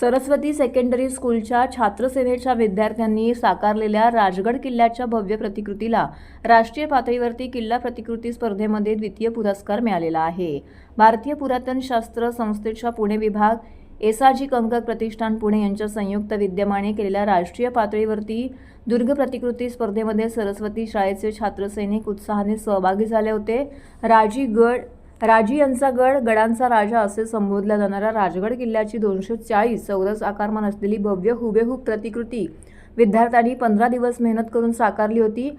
Saraswati secondary स्कूलच्या छात्रसेनेच्या विद्यार्थ्यांनी साकारलेल्या राजगड किल्ल्याच्या भव्य प्रतिकृतीला राष्ट्रीय पातळीवरती किल्ला प्रतिकृती स्पर्धेमध्ये द्वितीय पुरस्कार मिळालेला आहे. भारतीय पुरातनशास्त्र संस्थेच्या पुणे विभाग एसाजी कंकर प्रतिष्ठान पुणे यांच्या संयुक्त विद्यमाने केलेल्या राष्ट्रीय पातळीवरती दुर्ग प्रतिकृती स्पर्धेमध्ये सरस्वती शाळेचे छात्रसैनिक उत्साहाने सहभागी झाले होते. राजी गड राजी यांचा गड गडांचा राजा असे संबोधल्या जाणाऱ्या राजगड किल्ल्याची दोनशे चाळीस चौरस आकारमान असलेली भव्य हुबेहूब प्रतिकृती विद्यार्थ्यांनी पंधरा दिवस मेहनत करून साकारली होती.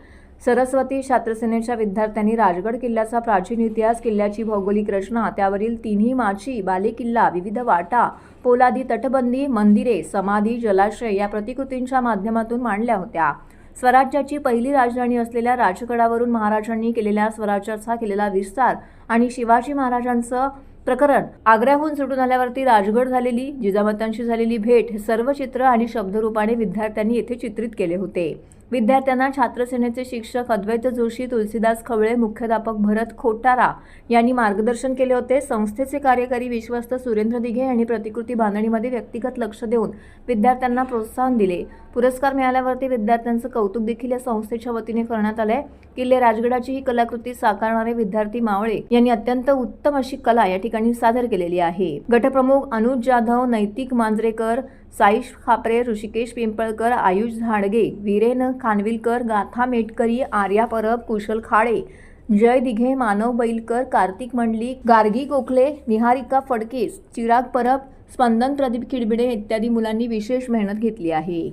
सरस्वती छात्रसेनेच्या विद्यार्थ्यांनी राजगड किल्ल्याचा प्राचीन इतिहास किल्ल्याची भौगोलिक रचना त्यावरील तिन्ही माची बालेकिल्ला विविध वाटा पोलादी तटबंदी मंदिरे समाधी जलाशय या प्रतिकृतींच्या माध्यमातून मांडल्या होत्या. स्वराज्याची पहिली राजधानी असलेल्या राजगडावरून महाराजांनी केलेल्या स्वराज्याचा केलेला विस्तार आणि शिवाजी महाराजांचं प्रकरण आग्र्याहून सुटून आल्यावरती राजगड झालेली जिजामातांशी झालेली भेट हे सर्व चित्र आणि शब्दरूपाने विद्यार्थ्यांनी येथे चित्रित केले होते. विद्यार्थ्यांना छात्रसेनेचे शिक्षक अद्वैत जोशी तुलसीदास खवळे मुख्याध्यापक भरत खोटारा यांनी मार्गदर्शन केले होते. संस्थेचे कार्यकारी विश्वस्त सुरेंद्र दिघे यांनी प्रतिकृती बांधणीमध्ये व्यक्तिगत लक्ष देऊन विद्यार्थ्यांना प्रोत्साहन दिले. पुरस्कार मिळाल्यावरती विद्यार्थ्यांचं कौतुक देखील या संस्थेच्या वतीने करण्यात आलंय. किल्ले राजगडाची ही कलाकृती साकारणारे विद्यार्थी मावळे यांनी अत्यंत उत्तम अशी कला या ठिकाणी सादर केलेली आहे. गटप्रमुख अनुज जाधव नैतिक मांजरेकर साईश खापरे ऋषिकेश पिंपळकर आयुष झाडगे वीरेन खानविलकर गाथा मेटकरी आर्या परब कुशल खाडे जय दिघे मानव बैलकर कार्तिक मंडली गार्गी गोखले निहारिका फडकेस चिराग परब स्पंदन प्रदीप खिडबिडे इत्यादी मुलांनी विशेष मेहनत घेतली आहे.